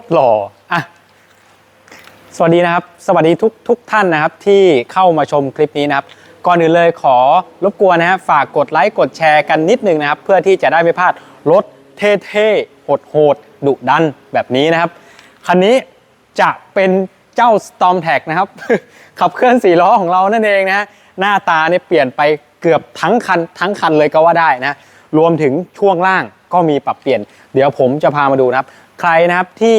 ตรหล่ออะสวัสดีนะครับ สวัสดีทุกทุกท่านนะครับที่เข้ามาชมคลิปนี้นะครับ ก่อนอื่นเลยขอรบกวนนะฮะฝากกดไลค์กดแชร์กันนิดนึงนะครับ เพื่อที่จะได้ไม่พลาดรถเท่ๆโหดๆดุดันแบบนี้นะครับ คันนี้จะเป็นเจ้า Storm t a g นะครับ ขับเคลื่อนสี่ล้อของเรานั่นเองนะฮะหน้าตาเนี่ยเปลี่ยนไปเกือบทั้งคันทั้งคันเลยก็ว่าได้นะ รวมถึงช่วงล่างก็มีปรับเปลี่ยน เดี๋ยวผมจะพามาดูนะครับ ใครนะครับที่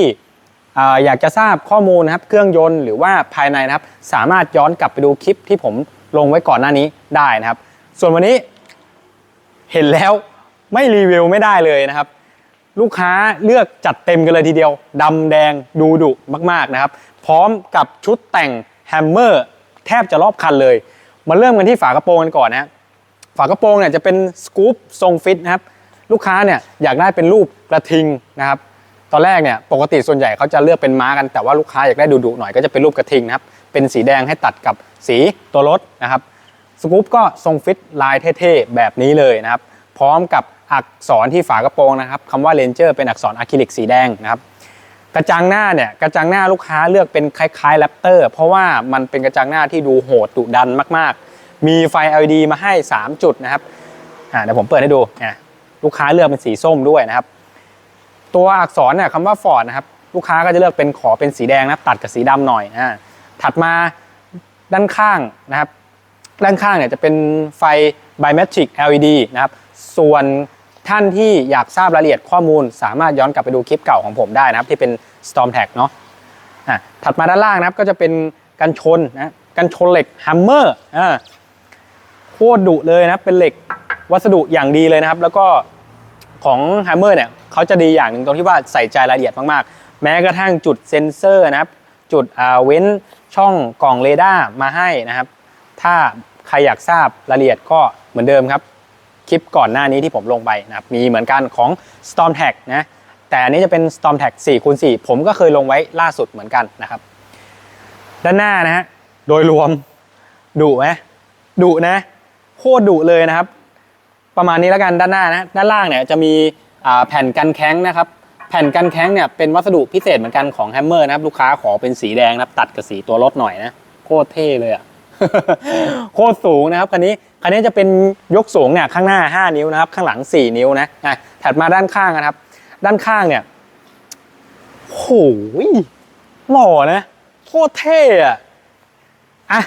อยากจะทราบข้อมูลนะครับเครื่องยนต์หรือว่าภายในนะครับ สามารถย้อนกลับไปดูคลิปที่ผมลงไว้ก่อนหน้านี้ได้นะครับ ส่วนวันนี้เห็นแล้วไม่รีวิวไม่ได้เลยนะครับ ลูกค้าเลือกจัดเต็มกันเลยทีเดียวดำแดงดูดุมากๆนะครับ พร้อมกับชุดแต่งแฮมเมอร์แทบจะรอบคันเลย มาเริ่มกันที่ฝากระโปรงกันก่อนนะฮะฝากระโปรงเนี่ยจะเป็นสกู๊ปทรงฟิตนะครับลูกค้าเนี่ยอยากได้เป็นรูปกระทิงนะครับ ตอนแรกเนี่ยปกติส่วนใหญ่เขาจะเลือกเป็นม้ากันแต่ว่าลูกค้าอยากได้ดุๆหน่อยก็จะเป็นรูปกระทิงนะครับเป็นสีแดงให้ตัดกับสีตัวรถนะครับสกู๊ปก็ทรงฟิตลายเท่ๆแบบนี้เลยนะครับพร้อมกับอักษรที่ฝากระโปรงนะครับคำว่า Ranger เป็นอักษรอะคริลิกสีแดงนะครับกระจังหน้าเนี่ยกระจังหน้าลูกค้าเลือกเป็นคล้ายๆแรปเตอร์เพราะว่ามันเป็นกระจังหน้าที่ดูโหดดุดันมากๆ มีไฟ LED มาให้ 3 จุดนะครับเดี๋ยวผมเปิดให้ดูอะลูกค้าเลือกเป็นสีส้มด้วยนะครับ ตัวอักษรเนี่ยคำว่า Ford นะครับลูกค้าก็จะเลือกเป็นขอเป็นสีแดงนะครับตัดกับสีดำหน่อยอ่าถัดมาด้านข้างนะครับด้านข้างเนี่ยจะเป็นไฟ Biometric LED นะครับส่วนท่านที่อยากทราบรายละเอียดข้อมูล สามารถย้อนกลับไปดูคลิปเก่าของผมได้นะครับ ที่เป็น Storm Tag เนาะอะถัดมาด้านล่างนะครับก็จะเป็นกันชนนะกันชนเหล็ก Hammer อ่าโคตรดุเลยนะเป็นเหล็กวัสดุอย่างดีเลยนะครับ แล้วก็ของ Hammer เนี่ย เขาจะดีอย่างหนึ่งตรงที่ว่าใส่ใจรายละเอียดมากๆ แม้กระทั่งจุดเซ็นเซอร์นะครับจุดเว้นช่องกล่องเรดาร์มาให้นะครับ ถ้าใครอยากทราบรายละเอียดก็เหมือนเดิมครับ คลิปก่อนหน้านี้ที่ผมลงไปนะครับมีเหมือนกันของ Storm Tag นะแต่อันนี้จะเป็น Storm Tag 4คูณ4ผมก็เคยลงไว้ล่าสุดเหมือนกันนะครับ ด้านหน้านะฮะโดยรวมดุไหมดุนะโคตรดุเลยนะครับ ประมาณนี้แล้วกันด้านหน้านะด้านล่างเนี่ยจะมี แผ่นกันแข้งนะครับ แผ่นกันแข้งเนี่ยเป็นวัสดุพิเศษเหมือนกันของแฮมเมอร์นะครับลูกค้าขอเป็นสีแดงนะครับตัดกับสีตัวรถหน่อยนะโคตรเท่เลยอะโคตรสูงนะครับคันนี้คันนี้จะเป็นยกสูงเนี่ยข้างหน้า 5 นิ้วนะครับ ข้างหลัง 4 นิ้วนะอะถัดมาด้านข้างนะครับ ด้านข้างเนี่ยโอ้โหหล่อนะโคตรเท่อะอะ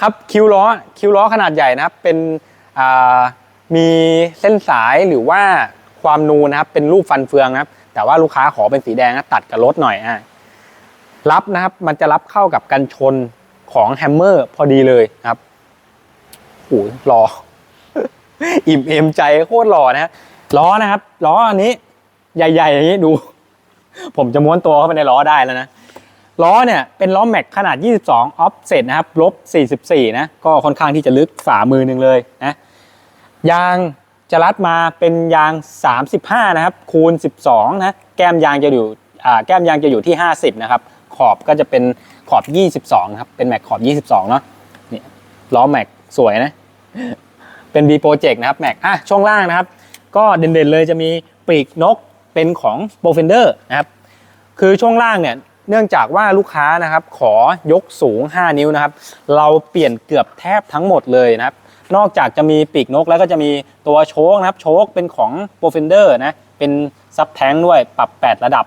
ครับคิวล้อคิวล้อขนาดใหญ่นะครับเป็นมีเส้นสายหรือว่า ความนูนะครับเป็นรูปฟันเฟืองนะครับ แต่ว่าลูกค้าขอเป็นสีแดงนะตัดกับรถหน่อยอะรับนะครับมันจะรับเข้ากับกันชนของแฮมเมอร์พอดีเลยครับโอ้ยหล่ออิ่มเอมใจโคตรหล่อนะฮะล้อนะครับล้ออันนี้ ใหญ่ๆอย่างนี้ดู ผมจะม้วนตัวเข้าไปในล้อได้แล้วนะล้อเนี่ยเป็นล้อแม็กขนาด 22 ออฟเซตนะครับลบ44 นะ ก็ค่อนข้างที่จะลึกฝ่ามือหนึ่งเลยนะยาง จะรัดมาเป็นยาง 35 นะครับ คูณ 12 นะ แก้มยางจะอยู่อ่าแก้มยางจะอยู่ที่ 50 นะครับ ขอบก็จะเป็นขอบ 22ครับ เป็นแม็กขอบ 22 เนาะนี่ล้อแม็กสวยนะ เป็น B Project นะครับแม็กอะช่วงล่างนะครับ ก็เด่นๆเลยจะมีปีกนกเป็นของ p r o f e n d e r นะครับ คือช่วงล่างเนี่ยเนื่องจากว่าลูกค้านะครับ ขอยกสูง 5 นิ้วนะครับ เราเปลี่ยนเกือบแทบทั้งหมดเลยนะครับ นอกจากจะมีปีกนกแล้วก็จะมีตัวโชคนะครับ โชคเป็นของ p r o f e n d e r นะ เป็นซับแทงด้วยปรับ 8 ระดับ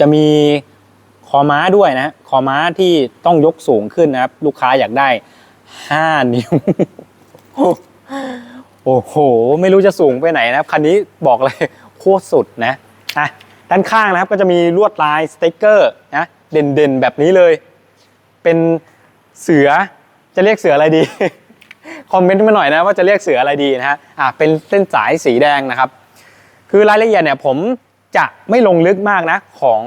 จะมีคอม้าด้วยนะคอม้าที่ต้องยกสูงขึ้นนะครับ ลูกค้าอยากได้ 5 นิ้ว โอ้โห ไม่รู้จะสูงไปไหนนะครับ คันนี้บอกเลยโคตรสุดนะอะด้านข้างนะครับก็จะมีลวดลายสติกเกอร์นะเด่นๆแบบนี้เลย เป็นเสือจะเรียกเสืออะไรดี คอมเมนต์มาหน่อยนะว่าจะเรียกเสืออะไรดีนะฮะอะเป็นเส้นสายสีแดงนะครับ คือรายละเอียดเนี่ยผมจะไม่ลงลึกมากนะของ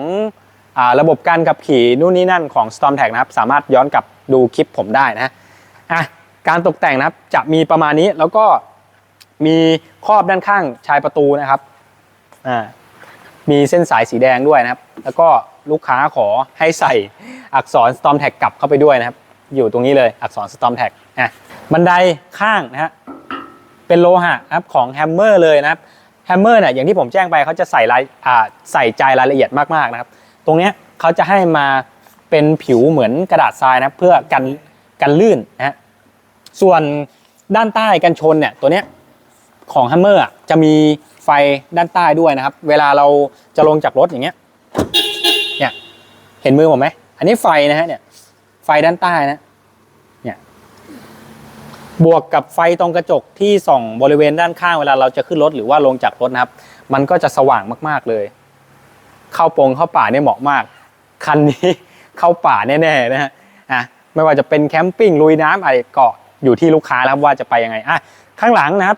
อาระบบการขับขี่นู่นนี่นั่นของ Storm Tag นะครับ สามารถย้อนกลับดูคลิปผมได้นะอะการตกแต่งนะครับจะมีประมาณนี้แล้วก็มีครอบด้านข้างชายประตูนะครับอ่ามีเส้นสายสีแดงด้วยนะครับ แล้วก็ลูกค้าขอให้ใส่อักษร Storm Tag กลับเข้าไปด้วยนะครับ อยู่ตรงนี้เลยอักษร Storm Tag อะ บันไดข้างนะฮะเป็นโลหะครับของแฮมเมอร์เลยนะครับแฮมเมอร์เนี่ยอย่างที่ผมแจ้งไปเขาจะใส่รายใส่ใจรายละเอียดมากๆนะครับ ตรงเนี้ยเขาจะให้มาเป็นผิวเหมือนกระดาษทรายนะเพื่อกันกันลื่นนะฮะส่วนด้านใต้กันชนเนี่ยตัวเนี้ยของแฮมเมอร์จะมีไฟด้านใต้ด้วยนะครับ เวลาเราจะลงจากรถอย่างเงี้ยเนี่ยเห็นมือผมไหมอันนี้ไฟนะฮะเนี่ยไฟด้านใต้นะ บวกกับไฟตรงกระจกที่ส่องบริเวณด้านข้างเวลาเราจะขึ้นรถหรือว่าลงจากรถนะครับ มันก็จะสว่างมากๆเลย เข้าปงเข้าป่าเนี่ยเหมาะมาก คันนี้เข้าป่าแน่ๆนะฮะอะไม่ว่าจะเป็นแคมปิ้งลุยน้ำอะไรก็อยู่ที่ลูกค้าแล้วครับว่าจะไปยังไงอะข้างหลังนะครับ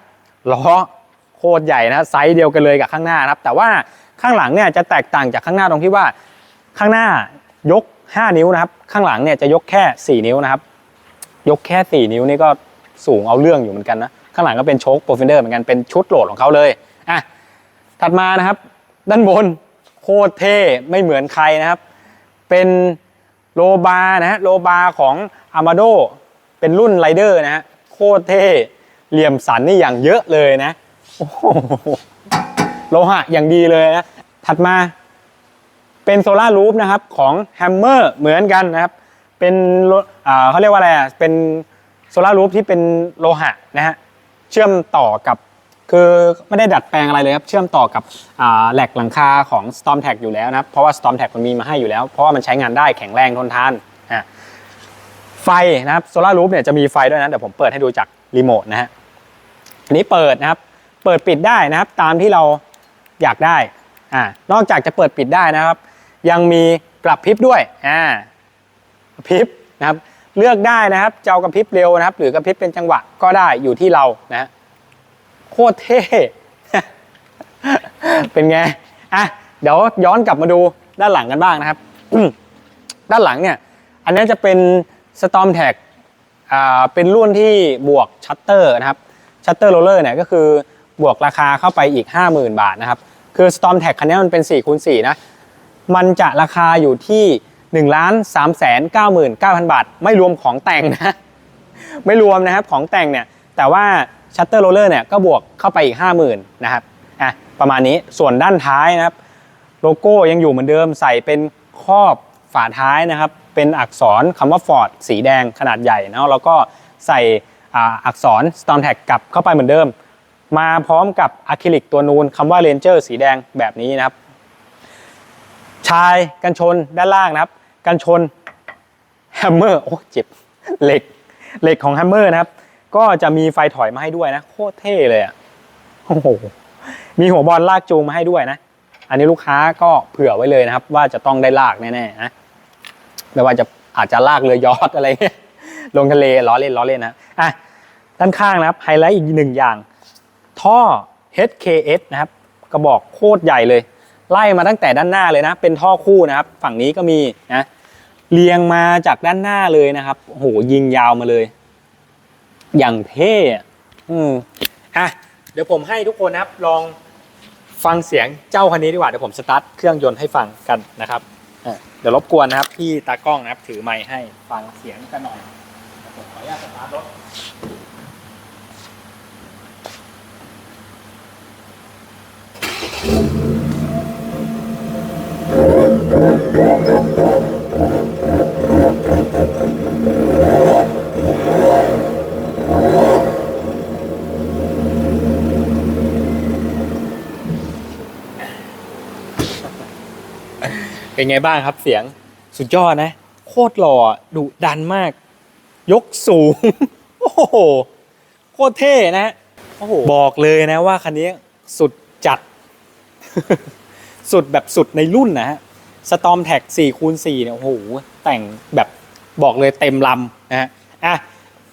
ล้อโคตรใหญ่นะไซส์เดียวกันเลยกับข้างหน้านะครับ แต่ว่าข้างหลังเนี่ยจะแตกต่างจากข้างหน้าตรงที่ว่าข้างหน้ายก 5 นิ้วนะครับ ข้างหลังเนี่ยจะยกแค่ 4 นิ้วนะครับ ยกแค่ 4 นิ้วนี่ก็ สูงเอาเรื่องอยู่เหมือนกันนะ ข้างหลังก็เป็นโชคโปรเฟนเดอร์เหมือนกันเป็นชุดโหลดของเขาเลยอะถัดมานะครับ ด้านบนโคตรเท่ไม่เหมือนใครนะครับ เป็นโลบาร์นะฮะโลบาร์ของ a m a d o เป็นรุ่นไรเดอร์นะฮะโคตรเท่เหลี่ยมสันนี่อย่างเยอะเลยนะโอ้โหโลหะอย่างดีเลยนะ ถัดมาเป็นโซลารูฟนะครับของ Hammer เหมือนกันนะครับ เป็นเขาเรียกว่าอะไรอะเป็น โซลารูฟที่เป็นโลหะนะฮะเชื่อมต่อกับคือไม่ได้ดัดแปลงอะไรเลยครับ เชื่อมต่อกับแหลกหลังคาของ Storm t a g อยู่แล้วนะครับเพราะว่า Storm t a g มันมีมาให้อยู่แล้ว เพราะว่ามันใช้งานได้แข็งแรงทนทานอะไฟนะครับโซลารูฟเนี่ยจะมีไฟด้วยนะเดี๋ยวผมเปิดให้ดูจากรีโมทนะฮะอันนี้เปิดนะครับ เปิดปิดได้นะครับ ตามที่เราอยากได้อ่านอกจากจะเปิดปิดได้นะครับ ยังมีกลับพริบด้วยอ่ากระพริบนะครับ เลือกได้นะครับจะเอากระพริบเร็วนะครับ หรือกระพริบเป็นจังหวะก็ได้อยู่ที่เรานะฮะโคตรเท่เป็นไงอะเดี๋ยวย้อนกลับมาดูด้านหลังกันบ้างนะครับ ด้านหลังเนี่ย อันนี้จะเป็น Storm Tag อ่าเป็นรุ่นที่บวกชัตเตอร์นะครับชัตเตอร์โรลเลอร์เนี่ยก็คือบวกราคาเข้าไปอีก 50,000 บาทนะครับ คือ Storm Tag คันนี้มันเป็น4คูณ4นะ มันจะราคาอยู่ที่ 1ล้าน3 9 9 0 0 0บาท ไม่รวมของแต่งนะ ไม่รวมนะครับของแต่งเนี่ย แต่ว่าชัตเตอร์โรลเลอร์เนี่ยก็บวกเข้าไปอีก 50,000นะครับอะประมาณนี้ส่วนด้านท้ายนะครับ โลโก้ยังอยู่เหมือนเดิมใส่เป็นครอบฝาท้ายนะครับ เป็นอักษรคำว่า Ford สีแดงขนาดใหญ่นะแล้วก็ใส่อ,อักษร Storm Tag กลับเข้าไปเหมือนเดิม มาพร้อมกับอะคริลิกตัวนูนคำว่า Ranger สีแดงแบบนี้นะครับ ชายกันชนด้านล่างนะครับ กันชนแฮมเมอร์โอ้เจ็บเหล็กเหล็กของแฮมเมอร์นะครับ ก็จะมีไฟถอยมาให้ด้วยนะ โคตรเท่เลยอะโอ้โหมีหัวบอลลากจูงมาให้ด้วยนะ อันนี้ลูกค้าก็เผื่อไว้เลยนะครับ ว่าจะต้องได้ลากแน่ๆนะไม่ว่าจะอาจจะลากเรือยอทอะไรลงทะเลล้อเล่นล้อเล่นนะอะด้านข้างนะครับไฮไลท์อีกหนึ่งอย่าง ท่อ HKS นะครับกระบอกโคตรใหญ่เลย ไล่มาตั้งแต่ด้านหน้าเลยนะ เป็นท่อคู่นะครับ ฝั่งนี้ก็มีนะเรียงมาจากด้านหน้าเลยนะครับโหยิงยาวมาเลย อย่างเท่อืมอะเดี๋ยวผมให้ทุกคนนะครับ ลองฟังเสียงเจ้าคันนี้ดีกว่าเดี๋ยวผมสตาร์ทเครื่องยนต์ให้ฟังกันนะครับเดี๋ยวรบกวนนะครับพี่ตากล้องนะครับ ถือไมค์ให้ฟังเสียงกันหน่อยผมขออนุญาตสตาร์ทรถ เป็นไงบ้างครับเสียงสุดยอดนะ โคตรหล่อดุดันมาก ยกสูง โอ้โห โคตรเท่นะโอ้โหบอกเลยนะว่าคันนี้สุดจัด สุดแบบสุดในรุ่นนะฮะ สตอมแท็ก4คูณ4เนี่ยโอ้โหแต่งแบบบอกเลยเต็มลำนะฮะอะ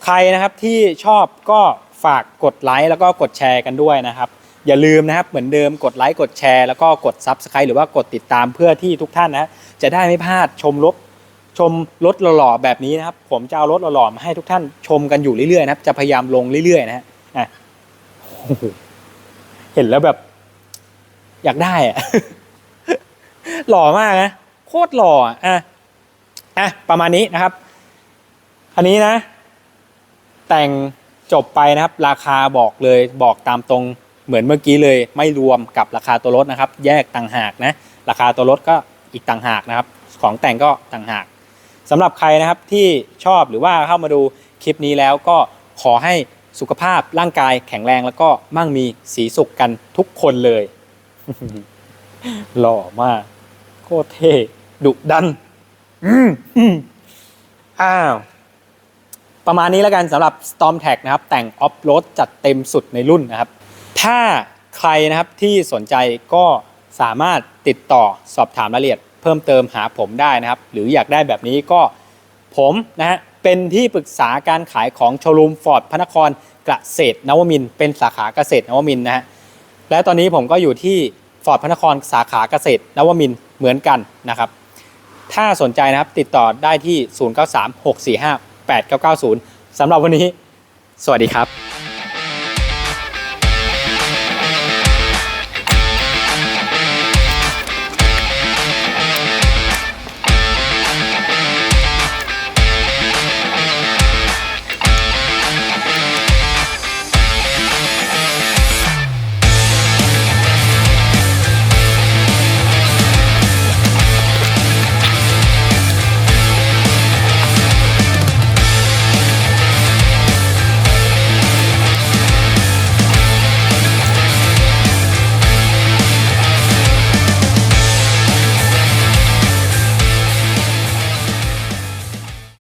ใครนะครับที่ชอบก็ฝากกดไลค์แล้วก็กดแชร์กันด้วยนะครับ อย่าลืมนะครับเหมือนเดิมกดไลค์กดแชร์แล้วก็กด Subscribe หรือว่ากดติดตามเพื่อที่ทุกท่านนะจะได้ไม่พลาดชมรถชมรถหล่อๆแบบนี้นะครับ ผมจะเอารถหล่อๆมาให้ทุกท่านชมกันอยู่เรื่อยๆนะครับ จะพยายามลงเรื่อยๆนะฮะอะโอ้โหเห็นแล้วแบบ อยากได้อะ หล่อมากนะโคตรหล่ออะอะประมาณนี้นะครับ อันนี้นะ แต่งจบไปนะครับ ราคาบอกเลยบอกตามตรงเหมือนเมื่อกี้เลย ไม่รวมกับราคาตัวรถนะครับ แยกต่างหากนะ ราคาตัวรถก็อีกต่างหากนะครับ ของแต่งก็ต่างหากสำหรับใครนะครับที่ชอบหรือว่าเข้ามาดูคลิปนี้แล้วก็ขอให้สุขภาพร่างกายแข็งแรงแล้วก็มั่งมีสีสุขกันทุกคนเลย หล่อมาก โคตรเท่ดุดัน อืมอืมอ้าว ประมาณนี้แล้วกันสำหรับ Storm Tag นะครับ แต่งออฟโรดจัดเต็มสุดในรุ่นนะครับ ถ้าใครนะครับที่สนใจก็สามารถติดต่อสอบถามรายละเอียด เพิ่มเติมหาผมได้นะครับ หรืออยากได้แบบนี้ก็ผมนะฮะเป็นที่ปรึกษาการขายของโชว์รูมฟอร์ดพระนครเกษตรนวมินทร์เป็นสาขาเกษตรนวมินทร์นะฮะและตอนนี้ผมก็อยู่ที่ ฟอร์ดพระนครสาขาเกษตรนวมินเหมือนกันนะครับ ถ้าสนใจนะครับติดต่อได้ที่ 0936458990 สำหรับวันนี้ สวัสดีครับ